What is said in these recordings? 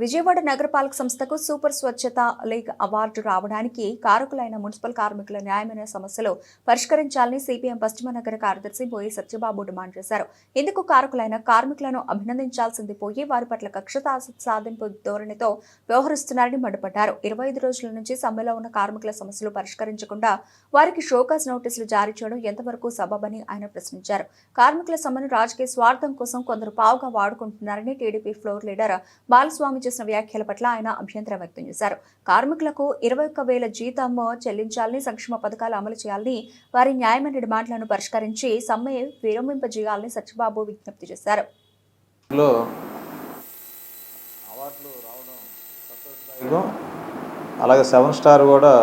విజయవాడ నగరపాలక సంస్థకు సూపర్ స్వచ్ఛత లీగ్ అవార్డు రావడానికి కారకులైన మున్సిపల్ కార్మికుల న్యాయమైన సమస్యలు పరిష్కరించాలని సిపిఎం పశ్చిమ నగర కార్యదర్శి బోయి సత్యబాబు డిమాండ్ చేశారు. ఇందుకు కారకులైన కార్మికులను అభినందించాల్సింది పోయి వారి పట్ల కక్షత సాధింపు ధోరణితో వ్యవహరిస్తున్నారని మండిపడ్డారు. ఇరవై ఐదు రోజుల నుంచి సమ్మెలో ఉన్న కార్మికుల సమస్యలు పరిష్కరించకుండా వారికి షోకాస్ నోటీసులు జారీ చేయడం ఎంతవరకు సబబని ఆయన ప్రశ్నించారు. కార్మికుల సమ్మెను రాజకీయ స్వార్థం కోసం కొందరు పావుగా వాడుకుంటున్నారని టీడీపీ ఫ్లోర్ లీడర్ బాలస్వామి చేసిన వ్యాఖ్యల పట్ల ఆయన అభ్యంతరం వ్యక్తం చేశారు. కార్మికులకు ఇరవై ఒక్క వేల జీతం చెల్లించాలని సంక్షేమ పథకాలు అమలు చేయాలని వారి న్యాయమైన డిమాండ్లను పరిష్కరించి సమ్మె విరమింపజేయాలని సత్యబాబు విజ్ఞప్తి చేశారు. అలాగే సెవెన్ స్టార్ కూడా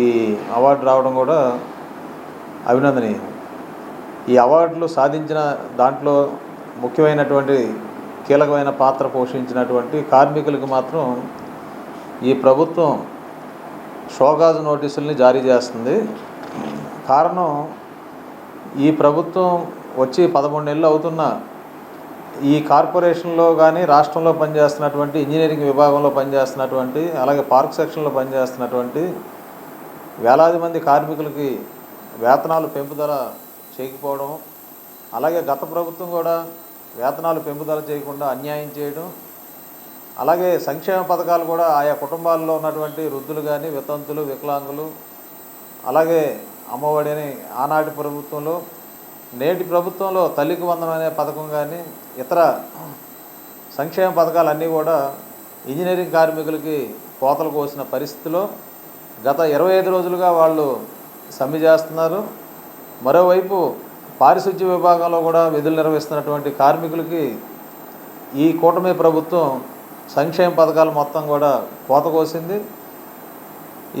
ఈ అవార్డు రావడం కూడా అభినందనీయం. ఈ అవార్డులు సాధించిన దాంట్లో ముఖ్యమైనటువంటి కీలకమైన పాత్ర పోషించినటువంటి కార్మికులకు మాత్రం ఈ ప్రభుత్వం షోగాజు నోటీసుల్ని జారీ చేస్తుంది. కారణం ఈ ప్రభుత్వం వచ్చి పదమూడు నెలలు అవుతున్న ఈ కార్పొరేషన్లో కానీ రాష్ట్రంలో పనిచేస్తున్నటువంటి ఇంజనీరింగ్ విభాగంలో పనిచేస్తున్నటువంటి అలాగే పార్క్ సెక్షన్లో పనిచేస్తున్నటువంటి వేలాది మంది కార్మికులకి వేతనాలు పెంపుదల చేయకపోవడం అలాగే గత ప్రభుత్వం కూడా వేతనాలు పెంపుదల చేయకుండా అన్యాయం చేయడం అలాగే సంక్షేమ పథకాలు కూడా ఆయా కుటుంబాల్లో ఉన్నటువంటి వృద్ధులు కానీ వితంతులు వికలాంగులు అలాగే అమ్మఒడి అని ఆనాటి ప్రభుత్వంలో నేటి ప్రభుత్వంలో తల్లికి వందనం అనే పథకం కానీ ఇతర సంక్షేమ పథకాలన్నీ కూడా ఇంజనీరింగ్ కార్మికులకి కోతలు కోసిన పరిస్థితిలో గత ఇరవై ఐదు రోజులుగా వాళ్ళు సమ్మె చేస్తున్నారు. మరోవైపు పారిశుద్ధ్య విభాగంలో కూడా విధులు నిర్వహిస్తున్నటువంటి కార్మికులకి ఈ కూటమి ప్రభుత్వం సంక్షేమ పథకాలు మొత్తం కూడా కోత కోసింది.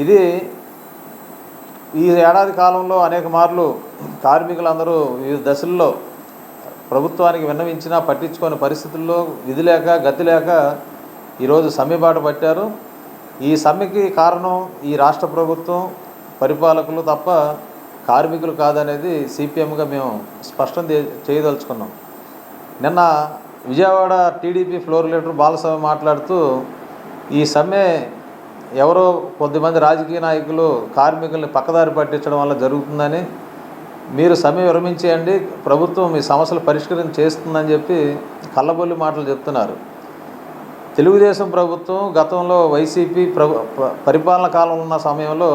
ఇది ఈ ఏడాది కాలంలో అనేక మార్లు కార్మికులందరూ వివిధ దశల్లో ప్రభుత్వానికి విన్నవించినా పట్టించుకోని పరిస్థితుల్లో విధి లేక గతి లేక ఈరోజు సమ్మెబాట పట్టారు. ఈ సమ్మెకి కారణం ఈ రాష్ట్ర ప్రభుత్వం పరిపాలకులు తప్ప కార్మికులు కాదనేది సిపిఎంగా మేము స్పష్టం చేయదలుచుకున్నాం. నిన్న Vijayawada TDP floor leader Balaswamy మాట్లాడుతూ ఈ సమ్మె ఎవరో కొద్దిమంది రాజకీయ నాయకులు కార్మికుల్ని పక్కదారి పట్టించడం వల్ల జరుగుతుందని మీరు సమ్మె విరమించేయండి ప్రభుత్వం మీ సమస్యలు పరిష్కరణ చేస్తుందని చెప్పి కళ్ళబొల్లి మాటలు చెప్తున్నారు. తెలుగుదేశం ప్రభుత్వం గతంలో వైసీపీ ప్రభు పరిపాలన కాలంలో ఉన్న సమయంలో